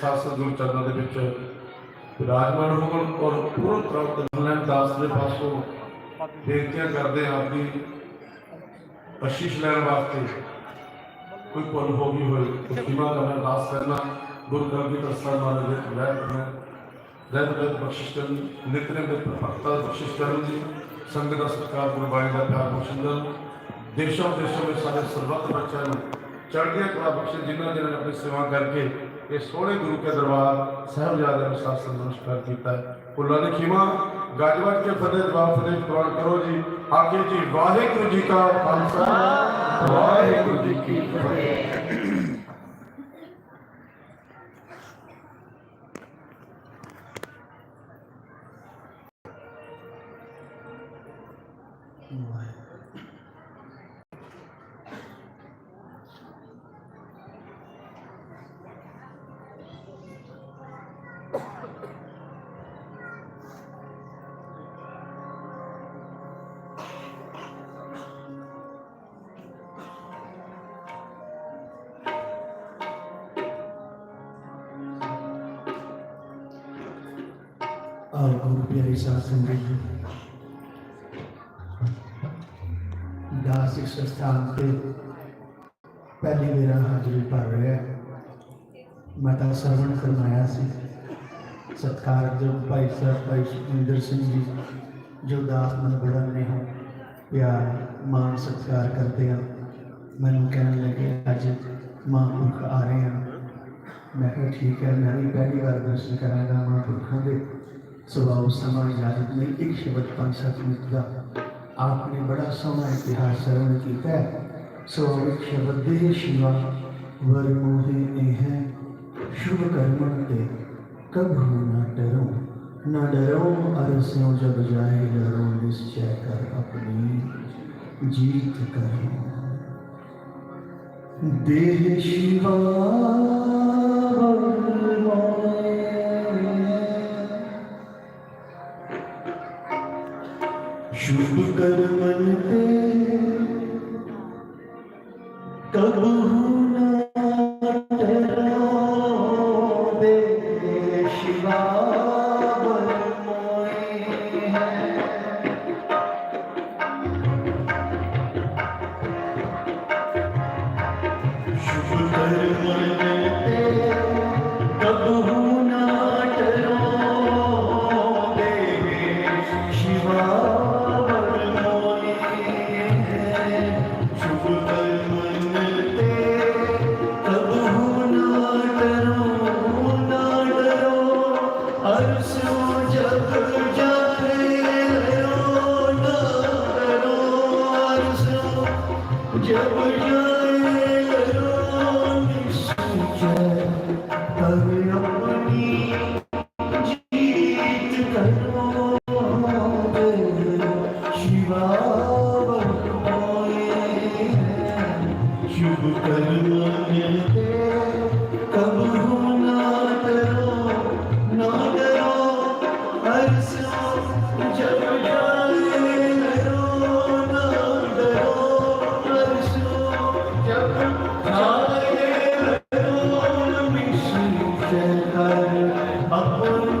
ਸਾਸਤ ਗੁਰੂ ਚਰਨਾਂ ਦੇ ਵਿੱਚ ਵਿਰਾਜਮਾਨ ਹੋਣ ਔਰ ਪੂਰਨ ਤੌਰ ਤੇ ਲੈਣ ਦਾਸ ਦੇ ਪਾਸੋਂ ਬੇਨਤੀਆਂ ਕਰਦੇ ਹਾਂ ਕਿ ਬਖਸ਼ਿਸ਼ ਲੈਣ ਵਾਸਤੇ ਕੋਈ ਭੁੱਲ ਹੋ ਗਈ ਹੋਵੇ ਤਾਂ ਖਿਮਾ ਕਰਨਾ ਅਰਦਾਸ ਕਰਨਾ ਗੁਰੂ ਗ੍ਰੰਥ ਦੀ ਪ੍ਰਸਾਦ ਮਾਰੇ ਦੇ ਰਹਿ ਕਰਨਾ ਰਹਿਤ ਰਹਿਤ ਬਖਸ਼ਿਸ਼ ਕਰਨ ਨਿਤਨੇਮ ਦੇ ਭਗਤਾਂ ਦੀ ਬਖਸ਼ਿਸ਼ ਕਰਨ ਜੀ ਸੰਗਤ ਦਾ ਸਤਿਕਾਰ ਗੁਰਬਾਣੀ ਦਾ ਪਿਆਰ ਬਖਸ਼ਣ ਦਾ ਦੇਸ਼ਾਂ ਦੇਸ਼ਾਂ ਵਿੱਚ ਸਾਡੇ ਸਰਬੱਤ ਬੱਚਿਆਂ ਨੂੰ ਚੜ੍ਹਦੀਆਂ ਕਲਾ ਬਖਸ਼ੇ ਜਿਨ੍ਹਾਂ ਜਿਨ੍ਹਾਂ ਨੇ ਆਪਣੀ ਸੇਵਾ ਕਰਕੇ ਇਹ ਸੋਹਣੇ ਗੁਰੂ ਕੇ ਦਰਬਾਰ ਸਾਹਿਬਜ਼ਾਦੇ ਨੂੰ ਸਾਥ ਨਮਸਕਾਰ ਕੀਤਾ ਫੁੱਲਾਂ ਦੀ ਖਿਮਾ ਗੱਜਵੱਜ ਕੇ ਫਤਿਹ ਜਵਾਬ ਫਤਿਹ ਕੁਰਾਨ ਕਰੋ ਜੀ। ਆਗੇ ਜੀ, ਵਾਹਿਗੁਰੂ ਜੀ ਕਾ ਖਾਲਸਾ, ਵਾਹਿਗੁਰੂ ਜੀ ਕੀ ਫਤਿਹ। और गुरु प्यारी साध संगत जी दास इस स्थान पे पहली मेरा हाजिरी भर रहा है। माता श्रवण फरमाया सी। सत्कार जो भाई साहब, भाई सुखविंदर सिंह जी, जो दास मन बड़ा ने हो, प्यार, मान सत्कार करते हैं। मैं कह लगे अज महापुरख आ रहे हैं। मैं ठीक है, मैं भी पहली बार दर्शन करांगा महापुरखों के सुबह समा इजाज़त नहीं, एक शब्द पाँच सत मिनट का आपने बड़ा सोहना इतिहास श्रवण किया एक शब्द दे शिवा, वर मोहे है, शुभ कर्मण के कब न डरो न डरो अरस्यों जब जाए डरो निश्चय कर अपनी जीत करो। देह शिवा अपनी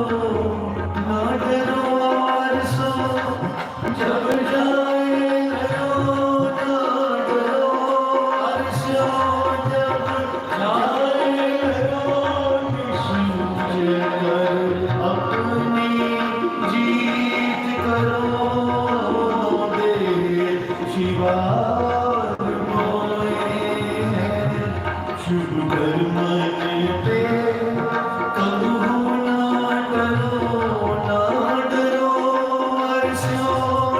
know.